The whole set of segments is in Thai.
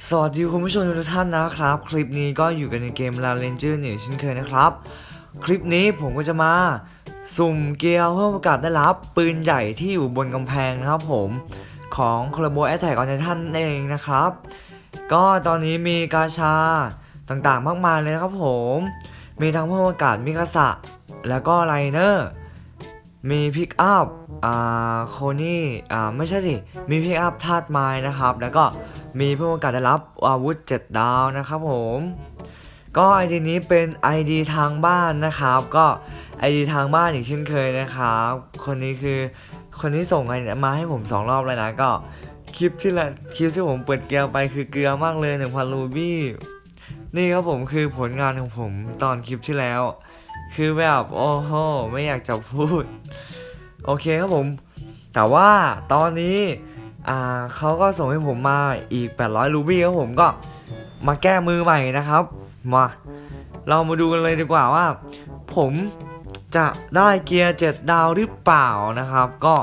สวัสดีคุณผู้ชมทุกท่านนะครับ คลิปนี้ก็อยู่กันในเกม l a n g e r อร์อยู่เช่นเคยนะครับ คลิปนี้ผมก็จะมาสุ่มเกียร์เพื่อประกาศได้รับปืนใหญ่ที่อยู่บนกำแพงนะครับผม ของคลโบแอตแทกออนไททันเองนะครับ ก็ตอนนี้มีกาชาต่างๆมากมายเลยนะครับผม มีทั้งเพื่อประกาศมิกาสะแล้วก็ไลเนอร์มีพิกอัพอ่าโคนี่อ่าไม่ใช่สิ มีพิกอัพธาตุไม้นะครับ แล้วก็ มีผู้ประกาศได้รับอาวุธ 7 ดาวนะครับผมก็ ID นี้เป็น ID ทางบ้านนะครับ ก็ ID ทางบ้านอย่างเช่นเคยนะครับ คนนี้คือคนที่ส่งมาให้ผม 2 รอบแล้วนะก็คลิปที่ละคลิปที่ผมเปิดเกลียวไปคือเกลือมากเลย1,000รูบี้นี่ครับผมคือผลงานของผมตอนคลิปที่แล้ว คือแบบโอ้โหไม่อยากจะพูด โอเคครับผม แต่ว่าตอนนี้ อ่าเขาก็ส่งให้ผมมาอีก 800 รูบี้ครับผมก็มาแก้มือใหม่นะครับ มา เรามาดูกันเลยดีกว่าว่า ผมจะได้เกียร์ 7 ดาวหรือเปล่านะครับ ก็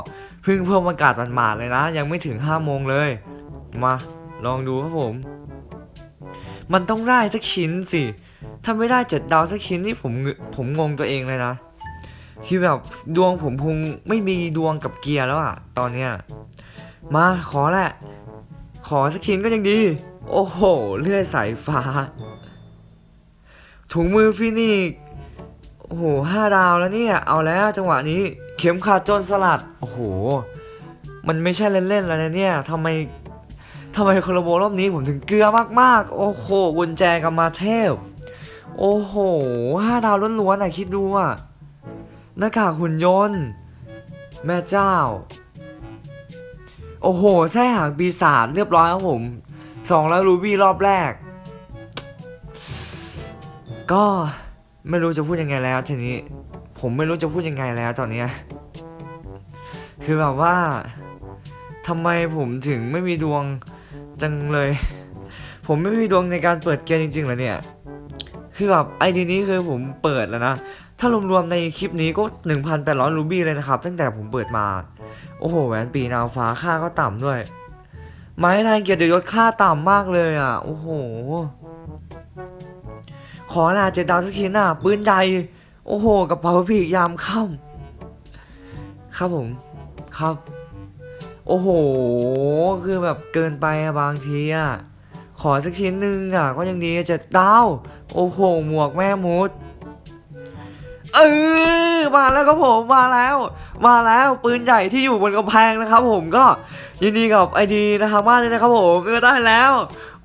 เพิ่งเพิ่มอากาศหมาดๆเลยนะ ยังไม่ถึง 5 โมงเลย มาลองดูครับผม มันต้องได้สักชิ้นสิ ถ้าไม่ได้เจ็ดดาวสักชิ้นนี่ผมผมงงตัวเองเลยนะคือแบบดวงผมคงไม่มีดวงกับเกียร์แล้วอะตอนเนี้ย มาขอแหละ ขอสักชิ้นก็ยังดี โอ้โห เลื่อยสายฟ้า ถุงมือฟินิกโอ้โหห้าดาวแล้วเนี่ย เอาแล้วจังหวะนี้ เข็มขัดจนสลัด โอ้โห มันไม่ใช่เล่นๆแล้วนะเนี่ยทำไมทำไมโคลโบรอบนี้ผมถึงเกลือมากๆ โอ้โหกุญแจกับมาเทพ โอ้โหห้าดาวล้วนๆอะคิดดูอะหน้ากากหุ่นยนต์ แม่เจ้า โอ้โหแท้หางปีศาจเรียบร้อยครับผมสองร้อยรูบี้รอบแรก ก็ไม่รู้จะพูดยังไงแล้วทีนี้ ผมไม่รู้จะพูดยังไงแล้วตอนนี้ คือแบบว่าทำไมผมถึงไม่มีดวงจังเลย ผมไม่มีดวงในการเปิดเกมจริงๆเหรอเนี่ย คือแบบไอเดียนี้คือผมเปิดแล้วนะ ถ้ารวมๆในคลิปนี้ก็ 1,800 รูบี้เลยนะครับ ตั้งแต่ผมเปิดมา โอ้โห แหวนปีนาวฟ้าค่าก็ต่ำด้วย ไม้ทางเกียรติยศค่าต่ำมากเลยอะ โอ้โห ขอลาเจ็ดดาวสักชิ้นอะปืนใหญ่โอ้โหกระเป๋าผียามค่ำครับผมครับ โอ้โห คือแบบเกินไปอะบางทีอะขอสักชิ้นหนึ่งอะก็ยังดีเจ็ดดาว โอ้โห หมวกแม่มุด เออ มาแล้วครับผม มาแล้ว มาแล้ว ปืนใหญ่ที่อยู่บนกำแพงนะครับผมก็ยินดีกับไอดีนะครับมากเลยนะครับผมก็ได้แล้ว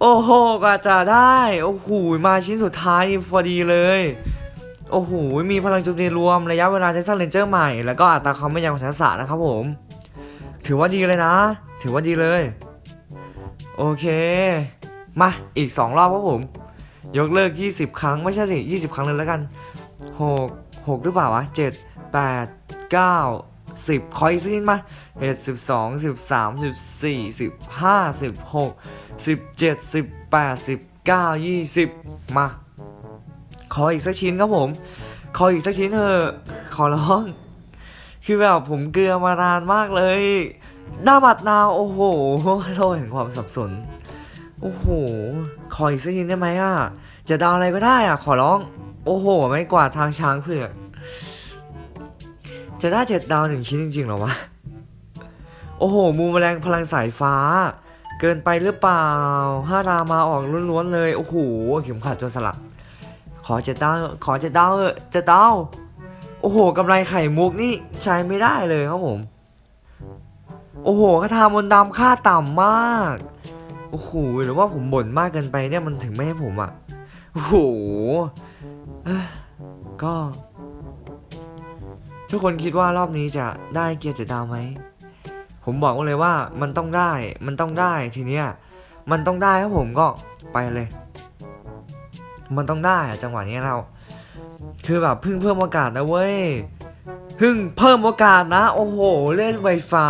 โอ้โหกว่าจะได้ โอ้โห มาชิ้นสุดท้ายพอดีเลย โอ้โห มีพลังโจมตีรวมระยะเวลาใช้สร้างเลนเจอร์ใหม่ แล้วก็อัตราความไม่ยาวของทักษะนะครับผม ถือว่าดีเลยนะ ถือว่าดีเลย โอเค มา อีก 2 รอบครับผม ยกเลิก 20 ครั้งไม่ใช่สิ 20 ครั้งเลยแล้วกัน 6 6 หรือเปล่าวะ 7 8 9 10ขออีกสักนิดมาเอ็ดสิบสองสิบสามสิบสี่สิบห้าสิบหกสิบเจ็ดสิบแปดสิบเก้ายี่สิบมา ขออีกสักชิ้นครับผม ขออีกสักชิ้นเถอะ ขอร้อง คือแบบผมเกลือมานานมากเลย หน้าบัดนาว โอ้โหโลกแห่งความสับสน โอ้โห ขออีกสักชิ้นได้ไหมอะ จะดาวอะไรก็ได้อะ ขอร้อง โอ้โห ไม่กว่าดทางช้างเผือกจะได้เจ็ดดาวหนึ่งชิ้นจริงๆหรอวะ โอ้โห มูแมลงพลังสายฟ้า เกินไปหรือเปล่าห้าดาวมาออกล้วนๆเลย โอ้โหเข็มขัดจรสลัดขอเจ็ดดาว ขอเจ็ดดาวเออเจ็ดดาว โอ้โหกำไรไข่มุกนี่ใช้ไม่ได้เลยครับผม โอ้โหคาถามนต์ดำค่าต่ำมาก โอ้โหหรือว่าผมบ่นมากเกินไปเนี่ยมันถึงไม่ให้ผมอะโอ้โหก็ ทุกคนคิดว่ารอบนี้จะได้เกียร์เจ็ดดาวไหมผมบอกเลยว่ามันต้องได้มันต้องได้ทีเนี้ยมันต้องได้ครับผมก็ไปเลย มันต้องได้อะจังหวะนี้เรา คือแบบเพิ่งเพิ่มโอกาสนะเว้ยเพิ่งเพิ่มโอกาสนะ โอ้โห เล่นไฟฟ้า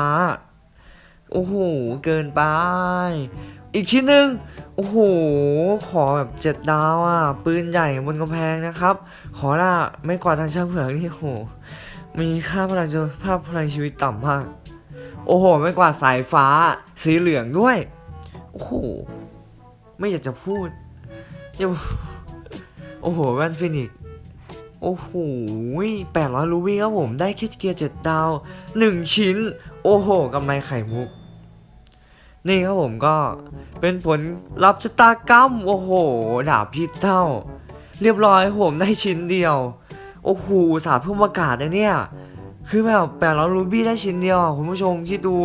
โอ้โห เกินไป อีกชิ้นหนึ่งโอ้โห ขอแบบเจ็ดดาวอะ ปืนใหญ่บนกำแพงนะครับ ขอละไม่กว่าทางช่างเผือกนี่โอ้โห มีค่าพลังชีวิตภาพพลังชีวิตต่ำมาก โอ้โห ไม่กว่าสายฟ้า สีเหลืองด้วย โอ้โห ไม่อยากจะพูดจะโอ้โห แว่นฟินิกโอ้โหแปดร้อยรูบี้ครับผม ได้แค่เกียร์เจ็ดดาวหนึ่งชิ้น โอ้โหกำไรไข่มุก นี่ครับผมก็เป็นผลลัพธ์ชะตากรรม โอ้โห ดาบพิษเท่า เรียบร้อยผมได้ชิ้นเดียว โอ้โหสาเพิ่มอากาศนะเนี่ย คือแบบแปดร้อยรูบี้ได้ชิ้นเดียว คุณผู้ชมคิดดู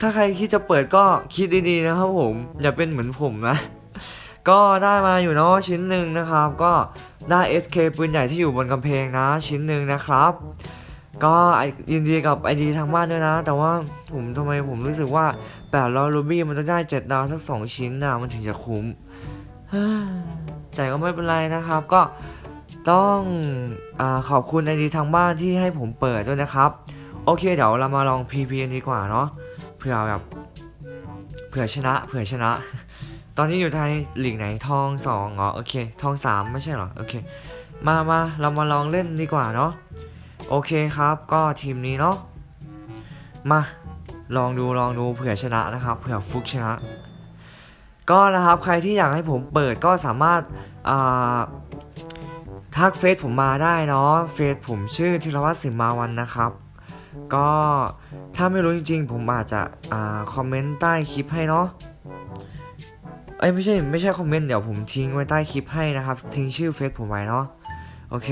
ถ้าใครคิดจะเปิดก็คิดดีๆนะครับผม อย่าเป็นเหมือนผมนะ ก็ได้มาอยู่เนาะชิ้นหนึ่งนะครับ ก็ได้ SK ปืนใหญ่ที่อยู่บนกำแพงนะชิ้นหนึ่งนะครับ ก็ไอ้ยินดีกับไอดีทางบ้านด้วยนะ แต่ว่าผมทำไมผมรู้สึกว่า800รูบี้มันต้องได้7ดาวสัก2ชิ้นนะมันถึงจะคุ้มแต่ก็ไม่เป็นไรนะครับ ก็ต้องอขอบคุณไอดีทางบ้านที่ให้ผมเปิดด้วยนะครับ โอเค เดี๋ยวเรามาลอง PP กันดีกว่าเนาะเผื่อแบบเผื่อชนะเผื่อชนะ ตอนนี้อยู่ไทยหลีกไหนทองสองเหรอโอเค ทองสามไม่ใช่เหรอโอเค มามาเรามาลองเล่นดีกว่าเนาะ โอเคครับก็ทีมนี้เนาะมาลองดูลองดูเผื่อชนะนะครับเผื่อฟุกชนะ ก็นะครับใครที่อยากให้ผมเปิดก็สามารถอ่าทักเฟซผมมาได้เนาะเฟซผมชื่อธีรวัตรสิมมาวันนะครับ ก็ถ้าไม่รู้จริง ๆ ผมอาจจะอ่าคอมเมนต์ใต้คลิปให้เนาะเอ้ยไม่ใช่ไม่ใช่คอมเมนต์เดี๋ยวผมทิ้งไว้ใต้คลิปให้นะครับ ทิ้งชื่อเฟซผมไว้เนาะโอเค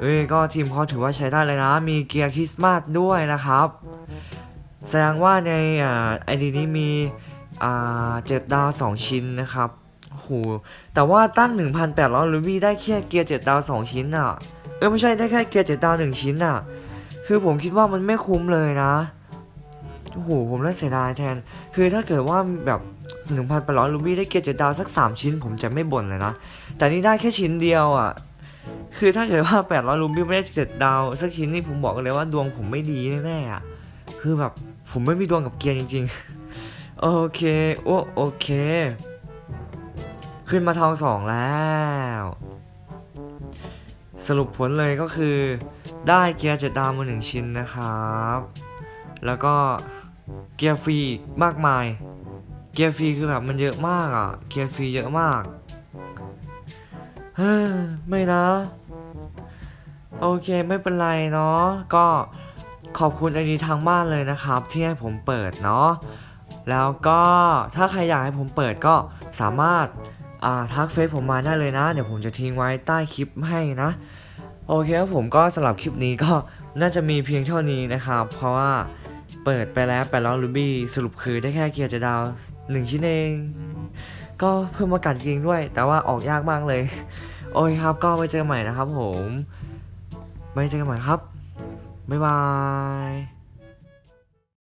เอ้ยก็ทีมเขาถือว่าใช้ได้เลยนะ มีเกียร์คริสต์มาสด้วยนะครับ แสดงว่าในไอดีนี้มีเจ็ดดาวสองชิ้นนะครับโหแต่ว่าตั้ง 1,800ลูบี้ได้แค่เกียร์เจ็ดดาวสองชิ้นอะ เออไม่ใช่ได้แค่เกียร์เจ็ดดาวหนึ่งชิ้นอะ คือผมคิดว่ามันไม่คุ้มเลยนะโอ้โหผมน่าเสียดายแทน คือถ้าเกิดว่าแบบ1,800รูบี้ได้เกียร์เจ็ดดาวสัก 3 ชิ้น ผมจะไม่บ่นเลยนะ แต่นี่ได้แค่ชิ้นเดียวอะ คือถ้าเกิดว่า 800รูบี้ไม่ได้เจ็ดดาว สักชิ้นนี่ผมบอกเลยว่าดวงผมไม่ดีแน่ๆอะคือแบบผมไม่มีดวงกับเกียร์จริง ๆ โอเค โอ้โอเค ขึ้นมาทองสองแล้ว สรุปผลเลยก็คือ ได้เกียร์เจ็ดดาวมาหนึ่งชิ้นนะครับ แล้วก็เกียร์ฟรีมากมาย เกียร์ฟรีคือแบบมันเยอะมากอะ เกียร์ฟรีเยอะมาก เฮ้ยไม่นะ โอเคไม่เป็นไรเนาะก็ขอบคุณไอดีทางบ้านเลยนะครับ ที่ให้ผมเปิดเนาะแล้วก็ถ้าใครอยากให้ผมเปิดก็สามารถาทักเฟซผมมาได้เลยนะ เดี๋ยวผมจะทิ้งไว้ใต้คลิปให้นะ โอเคครับผมก็สำหรับคลิปนี้ก็น่าจะมีเพียงเท่านี้นะครับ เพราะว่าเปิดไปแล้ว8ล้อรูบี้สรุปคือได้แค่เกียร์จะดาว1ชิ้นเอง ก็เพิ่มอากาศจริงด้วย แต่ว่าออกยากมากเลย โอเคครับก็ไว้เจอกันใหม่นะครับผม ไว้เจอกันใหม่ครับ บ๊ายบาย